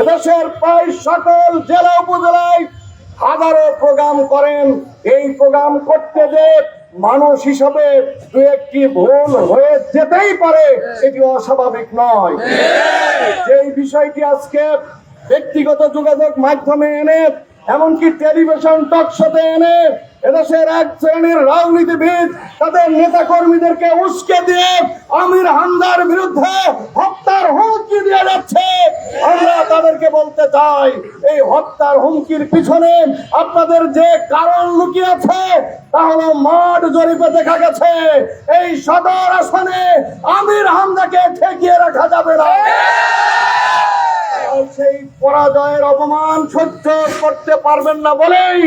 এদেশের প্রায় সকল জেলা উপজেলায় হাজারো প্রোগ্রাম করেন। এই প্রোগ্রাম করতে যে মানুষ হিসাবে দু একটি ভুল হয়ে যেতেই পারে, এটি অস্বাভাবিক নয়। এই বিষয়টি আজকে ব্যক্তিগত যোগাযোগ মাধ্যমে এনে, এমনকি টেলিভিশন টক শোতে এনে এদেশের এক শ্রেণির রাজনীতিবিদ, তাদের নেতা কর্মীদেরকে উস্কে দিয়ে আমির হামদার বিরুদ্ধে হত্যার হুমকি দিয়ে যাচ্ছে। আমরা তাদেরকে বলতে চাই, এই হত্যার হুমকির পিছনে আপনাদের যে কারণ লুকিয়ে আছে, তা হলো মাঠ জরিপে দেখা গেছে। এই সদর আসনে আমির হামদাকে ঠেকিয়ে রাখা যাবে না। সেই পরাজয়ের অপমান সহ্য করতে পারবেন না বলেই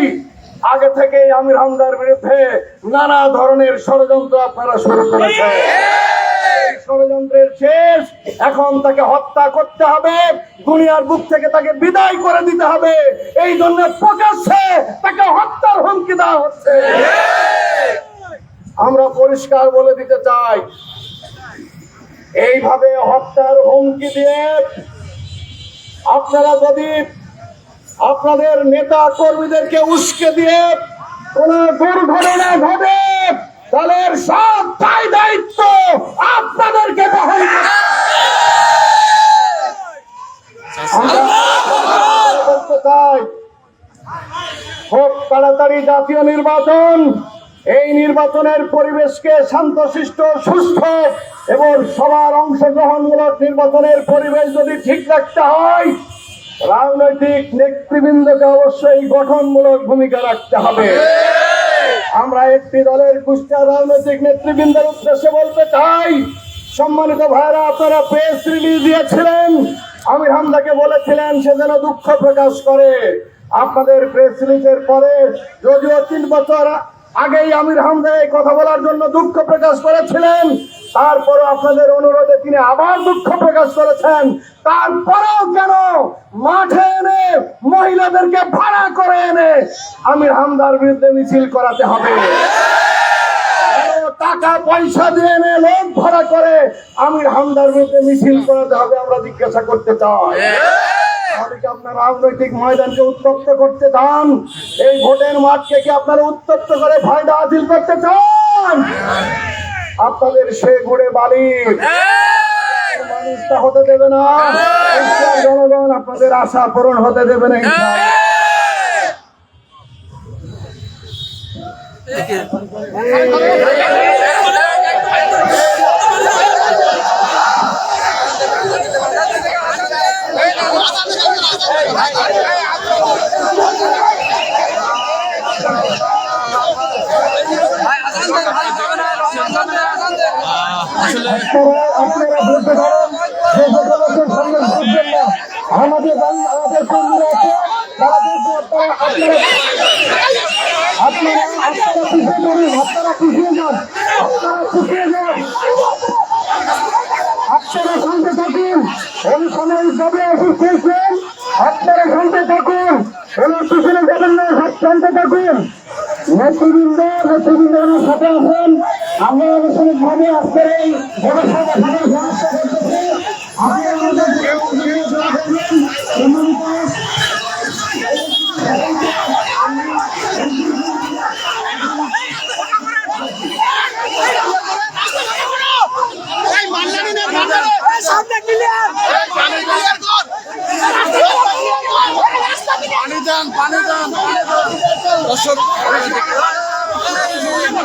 আগে থেকে আমির হামদার বিরুদ্ধে নানা ধরনের ষড়যন্ত্র আপনারা শুরু করেছেন। ষড়যন্ত্রের শেষ এখন তাকে হত্যা করতে হবে দুনিয়ার বুক থেকে তাকে বিদায় করে দিতে হবে। এই জন্য প্রকাশ্যে তাকে হত্যার হুমকি দেওয়া হচ্ছে। আমরা পরিষ্কার বলে দিতে চাই এইভাবে হত্যার হুমকি দিয়ে আপনারা যদি আপনাদের নেতা কর্মীদেরকে উস্কে দিয়ে কোন দুর্ঘটনা ঘটে এর সব দায় দায়িত্ব আপনাদেরকে বহন খুব তাড়াতাড়ি জাতীয় নির্বাচন, এই নির্বাচনের পরিবেশকে শান্তশিষ্ট, সুস্থ এবং সবার অংশগ্রহণমূলক নির্বাচনের পরিবেশ যদি ঠিক রাখতে হয় রাজনৈতিক নেতৃবৃন্দকে অবশ্যই গঠনমূলক ভূমিকা রাখতে হবে। আমরা একটি দলের কুষ্টিয়া রাজনৈতিক নেতৃবৃন্দের উদ্দেশ্যে বলতে চাই, সম্মানিত ভাইরা আপনারা প্রেস রিলিজ দিয়েছিলেন। আমির হামদাকে বলেছিলেন, সে যেন দুঃখ প্রকাশ করে। আপনাদের প্রেস রিলিজের পরে যদিও তিন বছর আগেই আমির হামদা এই কথা বলার জন্য দুঃখ প্রকাশ করেছিলেন তারপরও আপনাদের অনুরোধে তিনি আবার দুঃখ প্রকাশ করেছেন। তারপরেও কেন মাঠে এনে মহিলাদেরকে ভাড়া করে এনে আমির হামদার বিরুদ্ধে মিছিল করাতে হবে? টাকা পয়সা দিয়ে এনে লোক ভাড়া করে আমির হামদার বিরুদ্ধে মিছিল করাতে হবে আমরা জিজ্ঞাসা করতে চাই। কি আপনার রাজনৈতিক ময়দানকে উত্তপ্ত করতে চান? এই ভোটের মাঠকে কি আপনারা উত্তপ্ত করে ফায়দা হাসিল করতে চান? আপনাদের সে ঘুরে বালি। মানুষটা হতে দেবে না। জনগণ আপনাদের আশা পূরণ হতে দেবে না আপনারা আপনারা বলতে পারেন, যে সকলের সঙ্গে ঘুরবেন না। আমাদের আমাদের কর্মীরা আছে আপনারা আপনারা আপনারা পিছিয়ে করুন আপনারা পিছিয়ে যান, আপনারা পিছিয়ে যান। আপনারা শুনতে থাকুন এই সময় যাবে অসুস্থ আপনারা শুনতে যাবেন না শুনতে থাকুন। নেতৃবৃন্দ নেতৃবৃন্দ সাথে আছেন। আমরা আলোচনা আজকের এই জনসভা করতেছি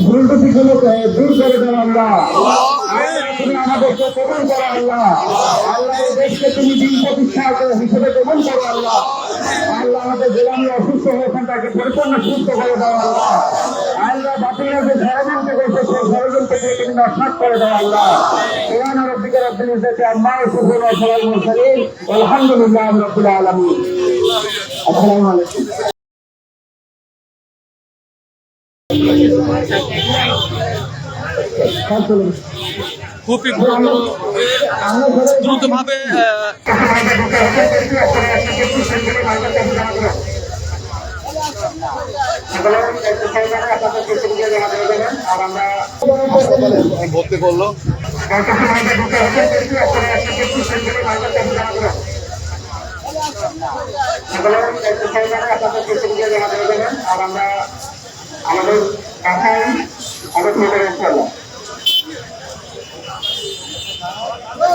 ভুল ত্রুটিগুলো দূর করে দেব আমরা আমাদেরকে কবুল করো আল্লাহ আল্লাহ দেশকে তুমি দিন প্রতিষ্ঠা হিসেবে কবুল করো আল্লাহ আল্লাহ আমাদের জেলামি অসুস্থ হয়েছেন তাকে পরিপূর্ণ সুস্থ করে দাও আল্লাহ আল্লাহ বাতিলের যে ষড়যন্ত্র করছে সেই ষড়যন্ত্রকে তুমি নস্বাত করে দাও আল্লাহ আলহামদুলিল্লাহি আসসালামু আলাইকুম খুবই দ্রুতভাবে ভর্তি করল আর আমরা আমাদের অবশ্যই ইনশাল্লাহ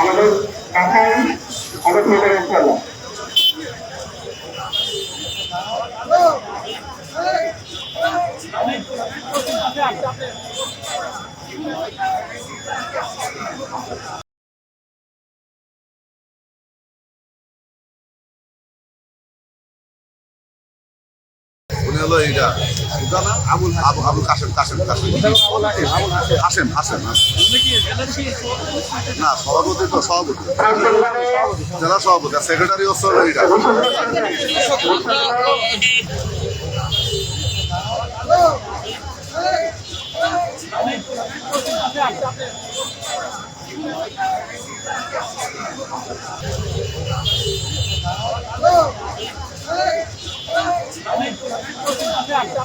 আমাদের কাছেই অবশ্যই ইনশাল্লাহ হলো এটা। আবুল আবু আবুল কাসেম কাসেম কাসেম হাসেম হাসেম না সভাপতি তো সভাপতি। জেলা সভাপতি সেক্রেটারি হচ্ছে হলো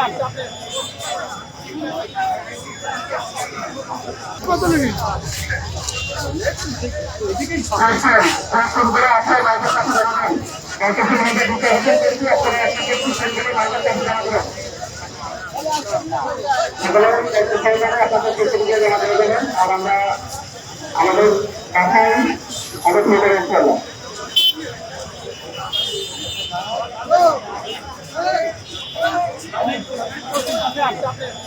অবশ্যই ইনশাল্লাহ আর আমরা আমাদের কাছেই অবশ্যই ইনশাল্লাহ